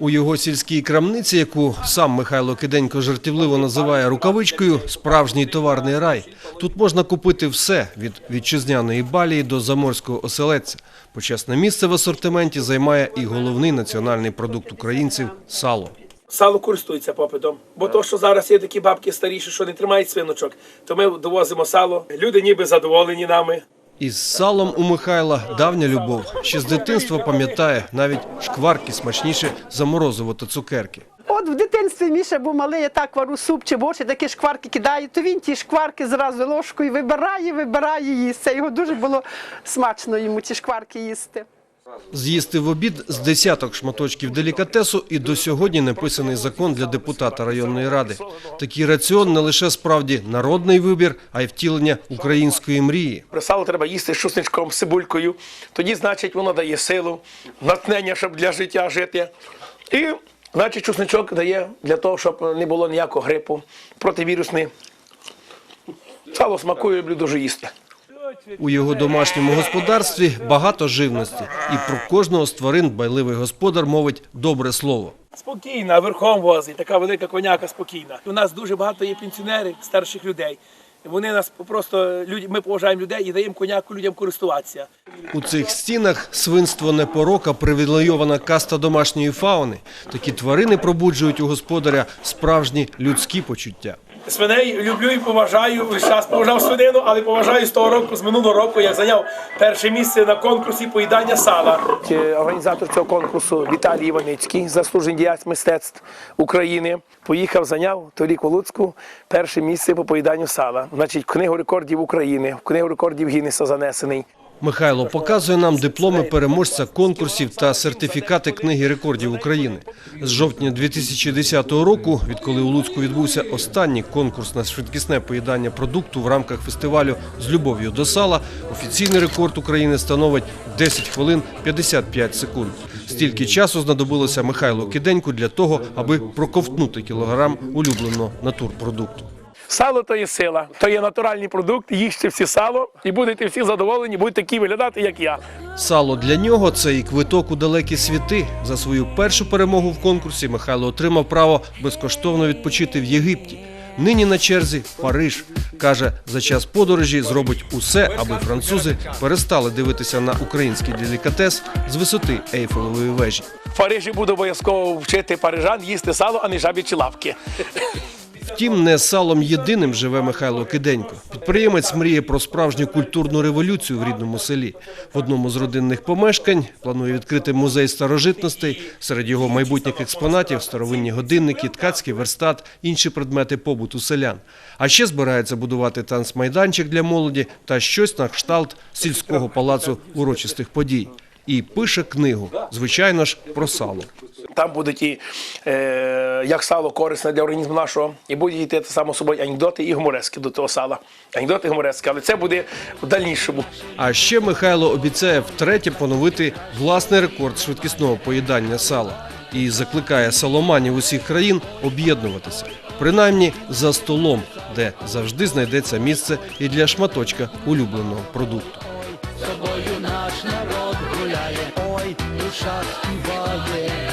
У його сільській крамниці, яку сам Михайло Киденько жартівливо називає рукавичкою, справжній товарний рай. Тут можна купити все від вітчизняної балії до заморського оселедця. Почесне місце в асортименті займає і головний національний продукт українців сало. Сало користується попитом, бо то, що зараз є такі бабки старіші, що не тримають свиночок, то ми довозимо сало. Люди ніби задоволені нами. Із салом у Михайла давня любов. Ще з дитинства пам'ятає навіть шкварки смачніше заморозиво та цукерки. От в дитинстві Міша був малий, я так вару суп чи борщ, такі шкварки кидає, то він ті шкварки зразу ложкою вибирає, вибирає їсти. Його дуже було смачно йому ті шкварки їсти. З'їсти в обід з десяток шматочків делікатесу і до сьогодні неписаний закон для депутата районної ради. Такий раціон не лише справді народний вибір, а й втілення української мрії. Сало треба їсти з чусничком, з цибулькою. Тоді, значить, воно дає силу, натхнення, щоб для життя жити. І, значить, чусничок дає для того, щоб не було ніякого грипу, противірусний. Сало смакує, люблю дуже їсти. У його домашньому господарстві багато живності, і про кожного з тварин байливий господар мовить добре слово. Спокійна, верхом возить, така велика коняка спокійна. У нас дуже багато є пенсіонерів, старших людей. Вони нас просто ми поважаємо людей і даємо коняку людям користуватися. У цих стінах свинство не порока, привілейована каста домашньої фауни. Такі тварини пробуджують у господаря справжні людські почуття. Свиней люблю і поважаю. Весь час поважав свинину, але поважаю з того року, з минулого року, як зайняв перше місце на конкурсі поїдання сала. Організатор цього конкурсу Віталій Іваницький, заслужений діяч мистецтв України, поїхав, зайняв торік у Луцьку перше місце по поїданню сала. Значить, книгу рекордів України, в книгу рекордів Гіннеса занесений. Михайло показує нам дипломи переможця конкурсів та сертифікати книги рекордів України. З жовтня 2010 року, відколи у Луцьку відбувся останній конкурс на швидкісне поїдання продукту в рамках фестивалю з любов'ю до сала, офіційний рекорд України становить 10 хвилин 55 секунд. Стільки часу знадобилося Михайлу Киденьку для того, аби проковтнути кілограм улюбленого натурпродукту. Сало то є сила, то є натуральний продукт. Їжте всі сало і будете всі задоволені, будете такі виглядати, як я. Сало для нього це і квиток у далекі світи. За свою першу перемогу в конкурсі Михайло отримав право безкоштовно відпочити в Єгипті. Нині на черзі Париж. Каже, за час подорожі зробить усе, аби французи перестали дивитися на український делікатес з висоти Ейфелевої вежі. В Парижі буду обов'язково вчити парижан їсти сало, а не жабічі лапки. Втім, не салом єдиним живе Михайло Киденько. Підприємець мріє про справжню культурну революцію в рідному селі. В одному з родинних помешкань планує відкрити музей старожитностей. Серед його майбутніх експонатів старовинні годинники, ткацький верстат, інші предмети побуту селян. А ще збирається будувати танцмайданчик для молоді та щось на кшталт сільського палацу урочистих подій. І пише книгу, звичайно ж, про сало. Там будуть і е, як сало корисне для організму нашого, і будуть йти те само собою анекдоти і гуморески до того сала. Анекдоти і гуморески, але це буде в дальнішому. А ще Михайло обіцяє втретє поновити власний рекорд швидкісного поїдання сала і закликає саломанів усіх країн об'єднуватися, принаймні за столом, де завжди знайдеться місце і для шматочка улюбленого продукту. собою наш народ гуляє, ой, душа співає.